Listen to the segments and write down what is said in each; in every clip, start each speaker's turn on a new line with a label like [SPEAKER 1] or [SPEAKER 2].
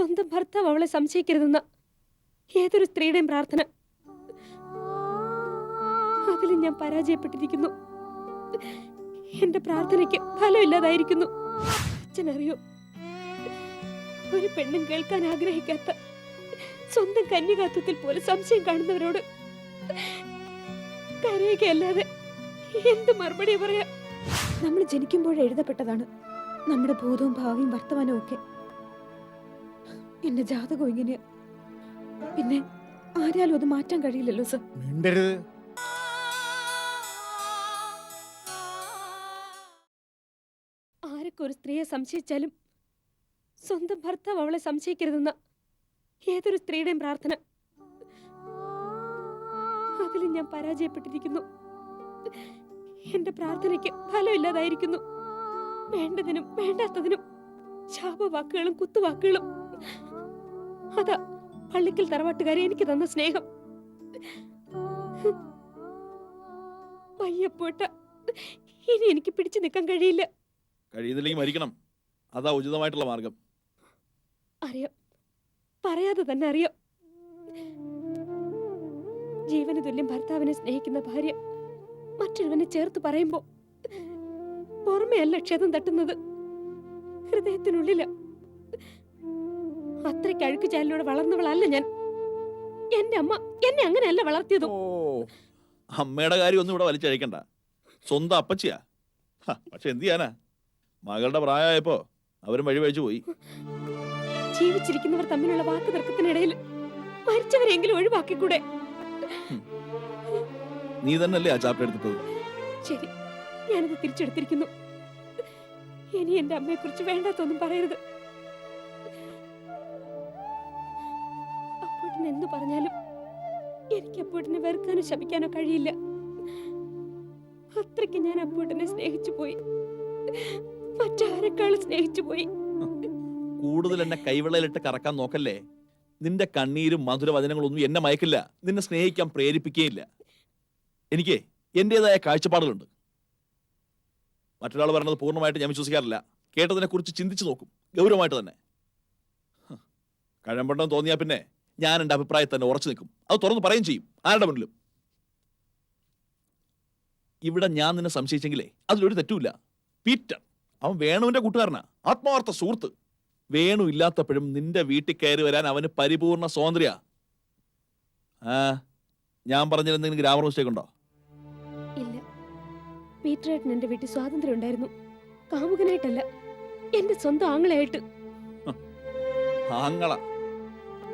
[SPEAKER 1] സ്വന്തം ഭർത്താവ് അവളെ സംശയിക്കരുതെന്ന. ഏതൊരു സ്ത്രീയുടെയും പ്രാർത്ഥന. അതിൽ ഞാൻ പരാജയപ്പെട്ടിരിക്കുന്നു. എന്റെ പ്രാർത്ഥനയ്ക്ക് ഫലമില്ലാതായിരിക്കുന്നു. അച്ഛനറിയോ? ഒരു പെണ്ണും കേൾക്കാൻ ആഗ്രഹിക്കാത്ത സ്വന്തം കന്യകാത്വത്തിൽ പോലും സംശയം കാണുന്നവരോട് കരയുകയല്ലാതെ എന്ത് മറുപടി പറയാ? നമ്മൾ ജനിക്കുമ്പോൾ എഴുതപ്പെട്ടതാണ്. നമ്മുടെ ഭൂതവും ഭാവിയും വർത്തമാനവും ഒക്കെ. എന്റെ ജാതകം ഇങ്ങനെയാ. പിന്നെ ആരാലും അത് മാറ്റാൻ കഴിയില്ലല്ലോ സർ.
[SPEAKER 2] മിണ്ടരുത്.
[SPEAKER 1] ആരൊക്കെ ഒരു സ്ത്രീയെ സംശയിച്ചാലും സ്വന്തം ഭർത്താവ് അവളെ സംശയിക്കരുതെന്ന. ഏതൊരു സ്ത്രീയുടെയും പ്രാർത്ഥന. അതിൽ ഞാൻ പരാജയപ്പെട്ടിരിക്കുന്നു. എന്റെ പ്രാർത്ഥനയ്ക്ക് ഫലമില്ലാതായിരിക്കുന്നു. വേണ്ടതിനും വേണ്ടാത്തതിനും ശാപവാക്കുകളും കുത്തുവാക്കുകളും അതാ പള്ളിക്കൽ തറവാട്ടുകാരെ എനിക്ക് തന്ന സ്നേഹം. വയ്യപ്പോട്ട ഇനി എനിക്ക് പിടിച്ചു നിൽക്കാൻ കഴിയില്ല.
[SPEAKER 3] കഴിയുന്നില്ലെങ്കിൽ മരിക്കണം. അതാ ഉചിതമായിട്ടുള്ള മാർഗം.
[SPEAKER 1] അറിയാം. പറയാതെ തന്നെ അറിയാം. ജീവന് തുല്യം ഭർത്താവിനെ സ്നേഹിക്കുന്ന ഭാര്യ മറ്റൊരുവനെ ചേർത്ത് പറയുമ്പോ പുറമെയല്ല ക്ഷതം തട്ടുന്നത്. ഹൃദയത്തിനുള്ളില. അത്രയ്ക്ക് അഴുക്ക് ചാലിലൂടെ വളർന്നവളല്ല ഞാൻ എന്റെ അമ്മ എന്നെ അങ്ങനെയല്ല വളർത്തിയത്.
[SPEAKER 3] ഓ അമ്മയുടെ കാര്യം ഒന്നും ഇവിടെ വലിച്ചഴിക്കണ്ട. സ്വന്തം അപ്പച്ചിയാ. ഹ, പക്ഷെ എന്ത് ചെയ്യാനാ? മകളുടെ പ്രായമായപ്പോ അവരും വഴി വഴിച്ചു പോയി.
[SPEAKER 1] ജീവിച്ചിരിക്കുന്നവർ തമ്മിലുള്ള വാക്ക് തർക്കത്തിനിടയിൽ മരിച്ചവരെങ്കിലും ഒഴിവാക്കിക്കൂടെ?
[SPEAKER 3] നീ തന്നെയല്ലേ ആ ചാപ്റ്റർ എടുത്തിട്ടത്?
[SPEAKER 1] ശരി ഞാനത് തിരിച്ചെടുത്തിരിക്കുന്നു. ഇനി എന്റെ അമ്മയെ കുറിച്ച് വേണ്ടാത്തൊന്നും പറയരുത്. എന്തു പറഞ്ഞാലും എനിക്ക് അപ്പൂട്ടിനെ വെറുക്കാനോ ശപിക്കാനോ കഴിയില്ല. അത്രയ്ക്ക് ഞാൻ അപ്പൂട്ടിനെ സ്നേഹിച്ചു പോയി. മറ്റാരെക്കാളും സ്നേഹിച്ചു പോയി.
[SPEAKER 3] കൂടുതൽ എന്നെ കൈവിളയിലിട്ട് കറക്കാൻ നോക്കല്ലേ? നിന്റെ കണ്ണീരും മധുരവചനങ്ങളൊന്നും എന്നെ മയക്കില്ല. നിന്നെ സ്നേഹിക്കാൻ പ്രേരിപ്പിക്കുകയില്ല. എനിക്ക് എന്റെതായ കാഴ്ചപ്പാടുകളുണ്ട്. മറ്റൊരാൾ പറഞ്ഞത് പൂർണമായിട്ട് ഞാൻ വിശ്വസിക്കാറില്ല. കേട്ടതിനെ കുറിച്ച് ചിന്തിച്ചു നോക്കും. ഗൗരവമായിട്ട് തന്നെ. കഴമ്പണ്ടെന്ന് തോന്നിയാ പിന്നെ ഞാൻ എന്റെ അഭിപ്രായത്തിൽ തന്നെ ഉറച്ചു നിൽക്കും. അത് തുറന്ന് പറയും ചെയ്യും. ആരുടെ മുന്നിലും? ഇവിടെ ഞാൻ നിന്നെ സംശയിച്ചെങ്കിലേ അതിലൊരു തെറ്റുമില്ല. പീറ്റർ. അവൻ വേണുവിന്റെ കൂട്ടുകാരനാ. ആത്മാർത്ഥ സുഹൃത്ത്. വേണു ഇല്ലാത്തപ്പോഴും നിന്റെ വീട്ടിൽ കയറി വരാൻ അവന് പരിപൂർണ സ്വാതന്ത്ര്യ ആ ഞാൻ പറഞ്ഞിരുന്നെങ്കിൽ ഗ്രാമർ മിസ്റ്റേക്ക് ഉണ്ടോ?
[SPEAKER 1] ഇല്ല. പീറ്ററേട്ടൻ എന്റെ വീട്ടിൽ സ്വാതന്ത്ര്യം ഉണ്ടായിരുന്നു. കാമുകനായിട്ടല്ല. എന്റെ സ്വന്തം ആങ്ങളായിട്ട്
[SPEAKER 3] ആങ്ങള.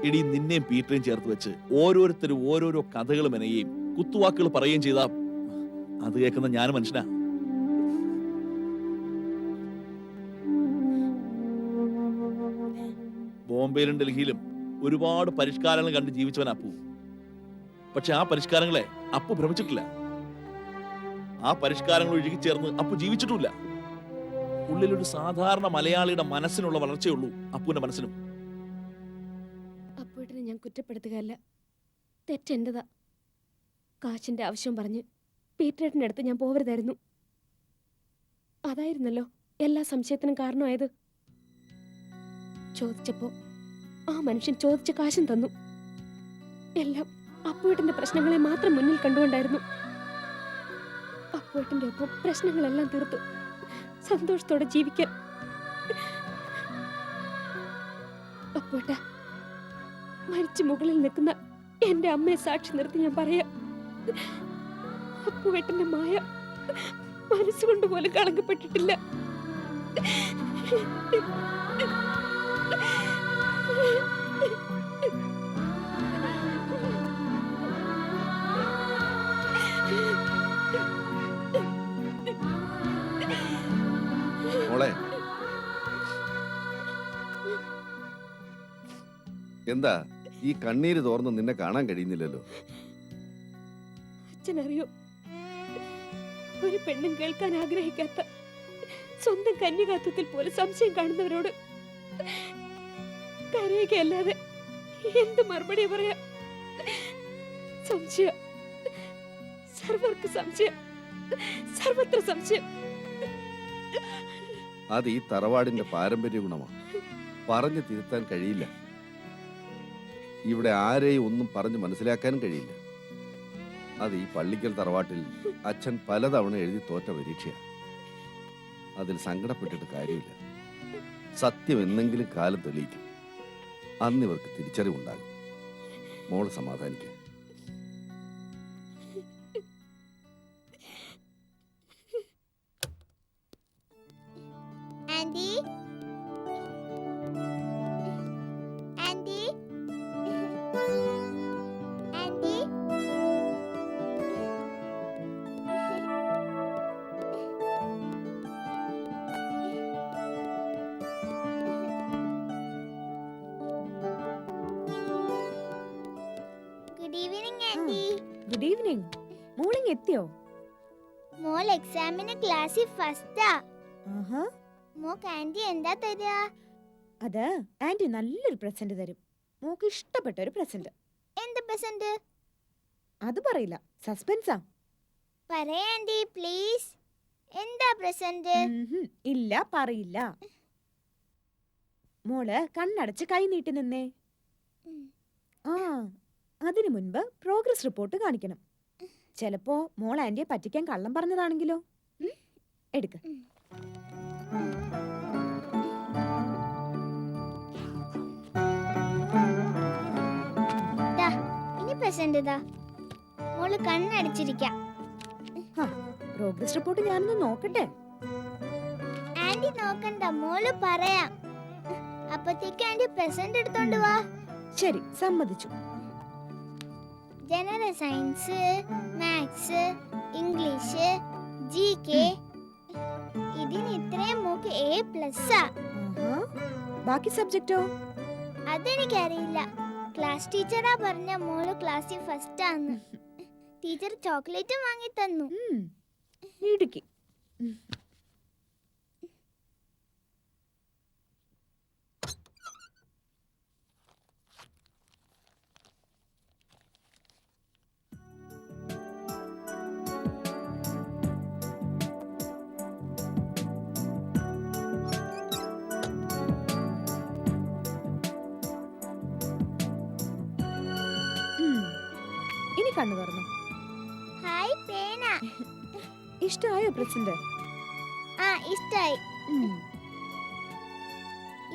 [SPEAKER 3] ഇടി നിന്നെയും പീറ്ററേയും ചേർത്ത് വെച്ച് ഓരോരുത്തരും ഓരോരോ കഥകൾ മെനയുകയും കുത്തുവാക്കുകൾ പറയുകയും ചെയ്ത അത് കേൾക്കുന്ന ഞാൻ മനുഷ്യനാ. ബോംബെയിലും ഡൽഹിയിലും ഒരുപാട് പരിഷ്കാരങ്ങൾ കണ്ട് ജീവിച്ചവൻ അപ്പു. പക്ഷെ ആ പരിഷ്കാരങ്ങളെ അപ്പു ഭ്രമിച്ചിട്ടില്ല. ആ പരിഷ്കാരങ്ങൾ ഒഴുകി ചേർന്ന് അപ്പു ജീവിച്ചിട്ടില്ല ഉള്ളിലൊരു സാധാരണ മലയാളിയുടെ മനസ്സിനുള്ള വളർച്ചയുള്ളൂ അപ്പുവിന്റെ മനസ്സിനും.
[SPEAKER 1] ഞാൻ കുറ്റപ്പെടുത്തുകയല്ല. തെറ്റെന്റെതാ കാശിന്റെ ആവശ്യം പറഞ്ഞ് പീറ്ററേട്ടന്റെ അടുത്ത് ഞാൻ പോവരുതായിരുന്നു. അതായിരുന്നല്ലോ എല്ലാ സംശയത്തിനും കാരണമായത്. ചോദിച്ചപ്പോ ആ മനുഷ്യൻ ചോദിച്ച കാശും തന്നു. എല്ലാം അപ്പുവേട്ടന്റെ പ്രശ്നങ്ങളെ മാത്രം മുന്നിൽ കണ്ടുകൊണ്ടായിരുന്നു. അപ്പുവേട്ടന്റെ ഒപ്പം പ്രശ്നങ്ങളെല്ലാം തീർത്തു. സന്തോഷത്തോടെ ജീവിക്കാൻ. അപ്പുവേട്ട മരിച്ചു മുകളിൽ നിൽക്കുന്ന എന്റെ അമ്മയെ സാക്ഷി നിർത്തി ഞാൻ പറയാം അപ്പുവേട്ടന്റെ മായ മനസ്സുകൊണ്ട് പോലും കളങ്കപ്പെട്ടിട്ടില്ല.
[SPEAKER 2] മോളെ. എന്താ? ഈ കണ്ണീര് തോർന്ന് നിന്നെ കാണാൻ കഴിയുന്നില്ലല്ലോ.
[SPEAKER 1] അച്ഛനറിയോ? ഒരു പെണ്ണും കേൾക്കാൻ ആഗ്രഹിക്കാത്ത സ്വന്തം കന്യകാത്വത്തിൽ പോലും സംശയം കാണുന്നവരോട് കരയുകയല്ലാതെ എന്ത് മറുപടി പറയാ? സംശയം. സർവർക്ക് സംശയം. സർവത്ര സംശയം.
[SPEAKER 2] അത് ഈ തറവാടിന്റെ പാരമ്പര്യ ഗുണമാണ് പറഞ്ഞു തിരുത്താൻ കഴിയില്ല. ഇവിടെ ആരെയും ഒന്നും പറഞ്ഞ് മനസ്സിലാക്കാനും കഴിയില്ല. അത് ഈ പള്ളിക്കൽ തറവാട്ടിൽ അച്ഛൻ പലതവണ എഴുതി തോറ്റ പരീക്ഷയാണ് അതിൽ സങ്കടപ്പെട്ടിട്ട് കാര്യമില്ല. സത്യം എന്നെങ്കിലും കാലം തെളിയിക്കും. അന്ന് ഇവർക്ക് തിരിച്ചറിവുണ്ടാകും. മോൾ സമാധാനിക്കുക
[SPEAKER 4] ആന്റി ഗുഡ് ഈവനിങ്
[SPEAKER 5] മോർണിംഗ് എത്തിയോ?
[SPEAKER 4] മോൾ എക്സാമിന് ക്ലാസ്സിൽ ഫസ്റ്റാ
[SPEAKER 5] ആഹാ.
[SPEAKER 4] മോക്ക് ആന്റി എന്താ തരിക
[SPEAKER 5] അത് ആന്റി നല്ലൊരു പ്രസന്റ് തരും. മോക്ക് ഇഷ്ടപ്പെട്ട ഒരു പ്രസന്റ്
[SPEAKER 4] എന്ത് പ്രസന്റ്
[SPEAKER 5] അത് പറയില്ല. സസ്പെൻസാ
[SPEAKER 4] പറയാ ആന്റി പ്ലീസ് എന്താ പ്രസന്റ്
[SPEAKER 5] ഇല്ല പറയില്ല. മോൾ കണ്ണടച്ച് കൈ നീട്ടി നിന്നേ. ആ അതിനു മുൻപ് പ്രോഗ്രസ് റിപ്പോർട്ട് കാണിക്കണം. ചിലപ്പോ മോൾ ആന്റിയെ പറ്റിക്കാൻ കള്ളം പറഞ്ഞതാണെങ്കിലോ? എടുക്ക.
[SPEAKER 4] മോൾ കണ്ണടച്ചിരിക്കാം.
[SPEAKER 5] പ്രോഗ്രസ് റിപ്പോർട്ട് ഞാനൊന്ന് നോക്കട്ടെ.
[SPEAKER 4] ആന്റി നോക്കണ്ട മോൾ പറയാം. അപ്പത്തേക്ക് ആന്റി പ്രസന്റ് എടുത്തോണ്ട് വാ.
[SPEAKER 5] ശരി സമ്മതിച്ചു.
[SPEAKER 4] General science maths English G K ഇതിന് ഇത്രയും മോക്ക് എ
[SPEAKER 5] പ്ലസ് ബാക്കി സബ്ജക്റ്റോ?
[SPEAKER 4] അതെനിക്കറിയില്ല. ക്ലാസ് ടീച്ചറാ പറഞ്ഞ മോൾ ക്ലാസ്സിൽ ഫസ്റ്റ് ആണ് ടീച്ചർ ചോക്ലേറ്റും വാങ്ങി തന്നു.
[SPEAKER 5] ഇടുക്കി. കണ്ണു തുറന്നു.
[SPEAKER 4] ഹായ് പേന.
[SPEAKER 5] ഇഷ്ടമായോ പ്രസന്റ്
[SPEAKER 4] ആ ഇഷ്ടായി.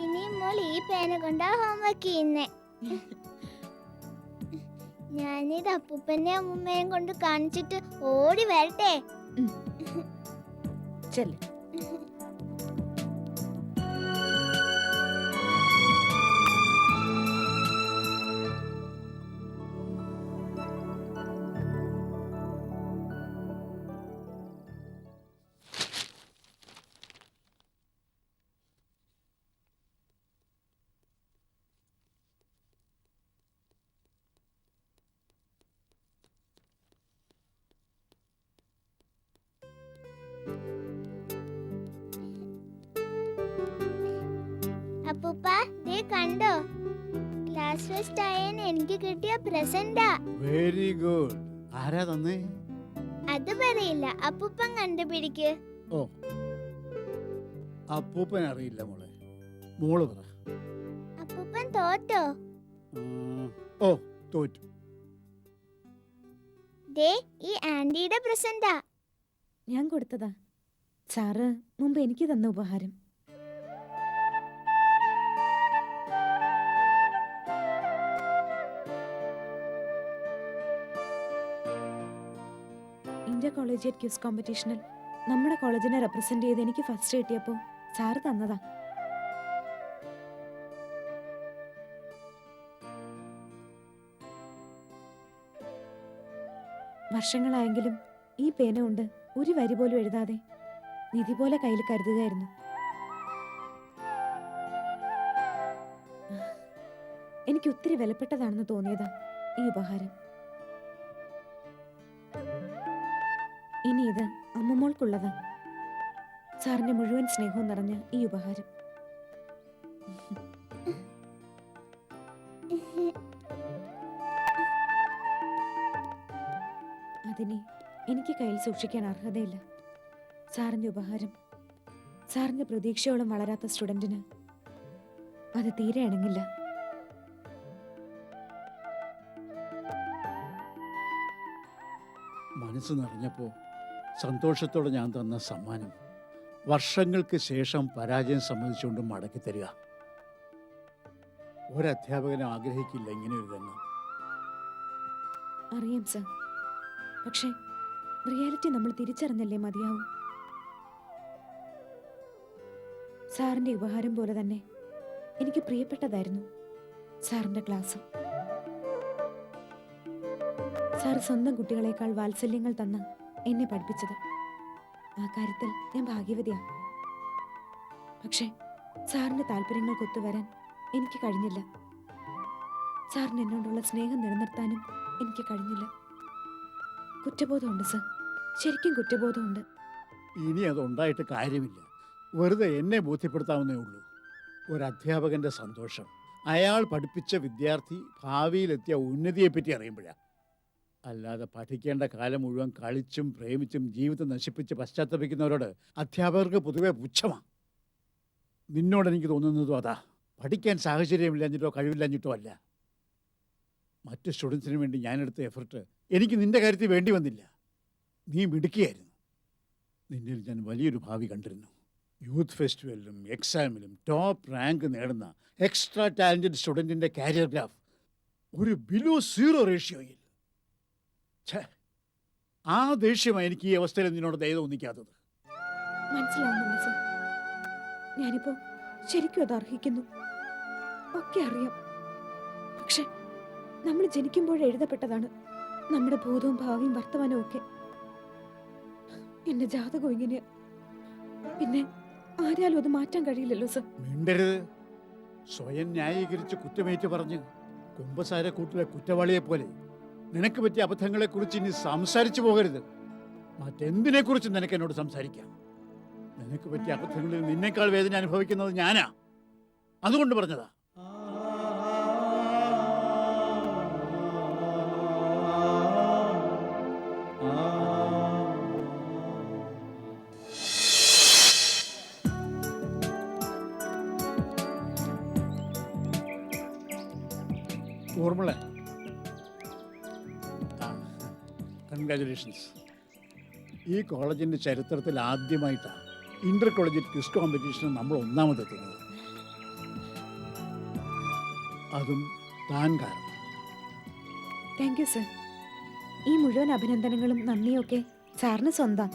[SPEAKER 4] ഇനി മോൾ ഈ പേന കൊണ്ടാ ഹോംവർക്ക് ചെയ്യുന്നേ. ഞാനിത് അപ്പൂപ്പന്റെ അമ്മൂമ്മയും കൊണ്ട് കാണിച്ചിട്ട് ഓടി വരട്ടെ.
[SPEAKER 5] ചെല്ല്.
[SPEAKER 4] അപ്പൂപ്പ ദേ കണ്ടോ? ക്ലാസ് ഫസ്റ്റ് ആയതിന് എനിക്ക് കിട്ടിയ പ്രസന്റാ
[SPEAKER 6] വെരി ഗുഡ് ആരാ തന്നേ?
[SPEAKER 4] അത് പറയില്ല. അപ്പൂപ്പൻ കണ്ടുപിടിക്ക്.
[SPEAKER 6] ഓ. അപ്പൂപ്പൻ അറിയില്ല മോളെ. മോൾ പറ.
[SPEAKER 4] അപ്പൂപ്പൻ തോറ്റോ?
[SPEAKER 6] ഓ തോറ്റു.
[SPEAKER 4] ദേ ഈ ആന്റിയുടെ പ്രസന്റാ
[SPEAKER 5] ഞാൻ കൊടുത്തതാ. സാറ് മുമ്പ് എനിക്ക് തന്ന ഉപഹാരം. കോളേജിയറ്റ് ക്യൂസ് കോമ്പറ്റീഷനിൽ നമ്മുടെ കോളേജിനെ റെപ്രസെന്റ് ചെയ്ത് എനിക്ക് ഫസ്റ്റ് കിട്ടിയപ്പോൾ സാറ് തന്നതാ. വർഷങ്ങളായെങ്കിലും ഈ പേന കൊണ്ട് ഒരു വരി പോലും എഴുതാതെ നിധി പോലെ കയ്യിൽ കരുതുകയായിരുന്നു. എനിക്ക് ഒത്തിരി വിലപ്പെട്ടതാണെന്ന് തോന്നിയതാ ഈ ഉപഹാരം. അമ്മമ്മോൾക്കുള്ളതാ സാറിന്റെ മുഴുവൻ സ്നേഹവും നിറഞ്ഞ ഈ ഉപഹാരം. അതിനെ എനിക്ക് കയ്യിൽ സൂക്ഷിക്കാൻ അർഹതയില്ല. സാറിന്റെ ഉപഹാരം. സാറിന്റെ പ്രതീക്ഷയോളം വളരാത്ത സ്റ്റുഡന്റിന് അത് തീരെ ഇണങ്ങില്ല
[SPEAKER 6] മനസ്സ് നിറഞ്ഞപ്പോൾ സന്തോഷത്തോടെ ഞാൻ തന്ന സമ്മാനം വർഷങ്ങൾക്ക് ശേഷം പരാജയം സമ്മതിച്ചുകൊണ്ട് മടക്കി തരിക. ഒരധ്യാപകനും ആഗ്രഹിക്കില്ല ഇങ്ങനെ ഒരു രംഗം.
[SPEAKER 5] അറിയാം സർ. പക്ഷേ റിയാലിറ്റി നമ്മൾ തിരിച്ചറിഞ്ഞല്ലേ മതിയാവും? സാറിന്റെ ഉപഹാരം പോലെ തന്നെ എനിക്ക് പ്രിയപ്പെട്ടതായിരുന്നു സാറിന്റെ ക്ലാസ്. സാർ സ്വന്തം കുട്ടികളെക്കാൾ വാത്സല്യങ്ങൾ തന്ന് എന്നെ പഠിപ്പിച്ചത്. ആ കാര്യത്തിൽ ഞാൻ ഭാഗ്യവതിയാണ്. പക്ഷേ സാറിന്റെ താല്പര്യങ്ങൾക്ക് ഒത്തുവരാൻ എനിക്ക് കഴിഞ്ഞില്ല. സാറിന് എന്നോടുള്ള സ്നേഹം നിലനിർത്താനും എനിക്ക് കഴിഞ്ഞില്ല. കുറ്റബോധമുണ്ട് സർ. ശരിക്കും കുറ്റബോധമുണ്ട്.
[SPEAKER 6] ഇനി അതുണ്ടായിട്ട് കാര്യമില്ല. വെറുതെ എന്നെ ബോധ്യപ്പെടുത്താവുന്നേ ഉള്ളൂ. ഒരു അധ്യാപകന്റെ സന്തോഷം. അയാൾ പഠിപ്പിച്ച വിദ്യാർത്ഥി ഭാവിയിലെത്തിയ ഉന്നതിയെപ്പറ്റി അറിയുമ്പോഴാണ് അല്ലാതെ പഠിക്കേണ്ട കാലം മുഴുവൻ കളിച്ചും പ്രേമിച്ചും ജീവിതം നശിപ്പിച്ച് പശ്ചാത്തപിക്കുന്നവരോട് അധ്യാപകർക്ക് പൊതുവെ പുച്ഛമാണ് നിന്നോട് എനിക്ക് തോന്നുന്നതും അതാ. പഠിക്കാൻ സാഹചര്യമില്ലാഞ്ഞിട്ടോ കഴിവില്ലാഞ്ഞിട്ടോ അല്ല. മറ്റ് സ്റ്റുഡൻസിന് വേണ്ടി ഞാനെടുത്ത എഫർട്ട് എനിക്ക് നിന്റെ കാര്യത്തിൽ വേണ്ടി വന്നില്ല. നീ മിടുക്കിയായിരുന്നു. നിന്നിൽ ഞാൻ വലിയൊരു ഭാവി കണ്ടിരുന്നു. യൂത്ത് ഫെസ്റ്റിവലിലും എക്സാമിലും ടോപ്പ് റാങ്ക് നേടുന്ന എക്സ്ട്രാ ടാലന്റഡ് സ്റ്റുഡന്റിന്റെ കാരിയർ ഗ്രാഫ് ഒരു ബിലോ സീറോ റേഷ്യോയിൽ. ഛേ ആ ദേഷ്യമാണ് എനിക്ക് ഈ അവസ്ഥയിൽ നിന്നോട് ദയ തോന്നിക്കാത്തത്.
[SPEAKER 5] മനസ്സിലാവുന്നുണ്ട് സർ ഞാനിപ്പോ ശരിക്കും അത് അർഹിക്കുന്നു. ഒക്കെ അറിയാം. പക്ഷെ നമ്മൾ ജനിക്കുമ്പോൾ എഴുതപ്പെട്ടതാണ്. നമ്മുടെ ഭൂതവും ഭാവിയും വർത്തമാനവും ഒക്കെ. എന്റെ ജാതകം ഇങ്ങനെയാ പിന്നെ ആരാലും അത് മാറ്റാൻ കഴിയില്ലല്ലോ സർ.
[SPEAKER 6] മിണ്ടരുത്. സ്വയം ന്യായീകരിച്ച് കുറ്റമേറ്റ് പറഞ്ഞ് കുമ്പസാര കൂട്ടിലെ കുറ്റവാളിയെ പോലെ നിനക്ക് പറ്റിയ അബദ്ധങ്ങളെക്കുറിച്ച് ഇനി സംസാരിച്ചു പോകരുത്. മറ്റെന്തിനെക്കുറിച്ച് നിനക്ക് എന്നോട് സംസാരിക്കാം? നിനക്ക് പറ്റിയ അബദ്ധങ്ങളിൽ നിന്നേക്കാൾ വേദന അനുഭവിക്കുന്നത് ഞാനാ. അതുകൊണ്ട് പറഞ്ഞതാ. ഊർമിള കൺഗ്രാചുലേഷൻസ് ഈ കോളേജിന്റെ ചരിത്രത്തിൽ ആദ്യമായിട്ടാണ് ഇന്റർ കോളേജ് ക്വിസ് കോമ്പറ്റീഷന് നമ്മൾ ഒന്നാമതെത്തുന്നത് അതും താൻ കാരണം.
[SPEAKER 5] താങ്ക് യു സർ ഈ മുഴുവൻ അഭിനന്ദനങ്ങളും നന്ദിയൊക്കെ സാറിന് സ്വന്തം.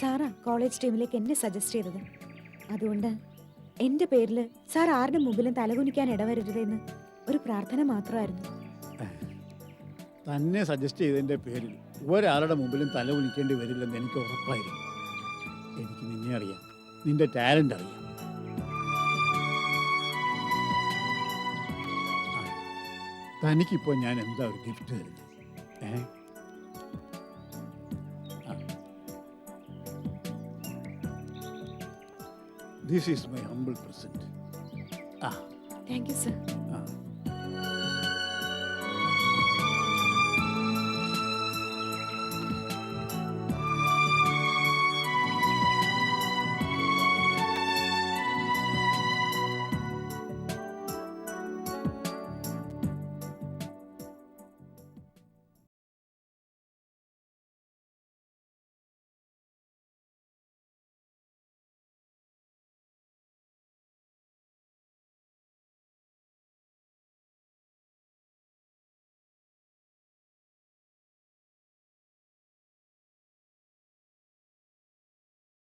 [SPEAKER 5] സാറാ കോളേജ് ടീമിലേക്ക് എന്നെ സജസ്റ്റ് ചെയ്തത്. അതുകൊണ്ട് എന്റെ പേരിൽ സാർ ആരുടെ മുമ്പിലും തലകുനിക്കാൻ ഇടവരരുതെന്ന് ഒരു പ്രാർത്ഥന മാത്രമായിരുന്നു.
[SPEAKER 6] തന്നെ സജസ്റ്റ് ചെയ്തതിന്റെ പേരിൽ ഒരാളുടെ മുമ്പിലും തല കുനിക്കേണ്ടി വരില്ലെന്ന് എനിക്ക് ഉറപ്പായിരുന്നു. എനിക്ക് നിന്നെ അറിയാം. നിന്റെ ടാലന്റ് അറിയാം. തനിക്കിപ്പോൾ ഞാൻ എന്താ ഒരു ഗിഫ്റ്റ് തരുന്നത് ഏ? This is my humble present ആ.
[SPEAKER 5] Thank you sir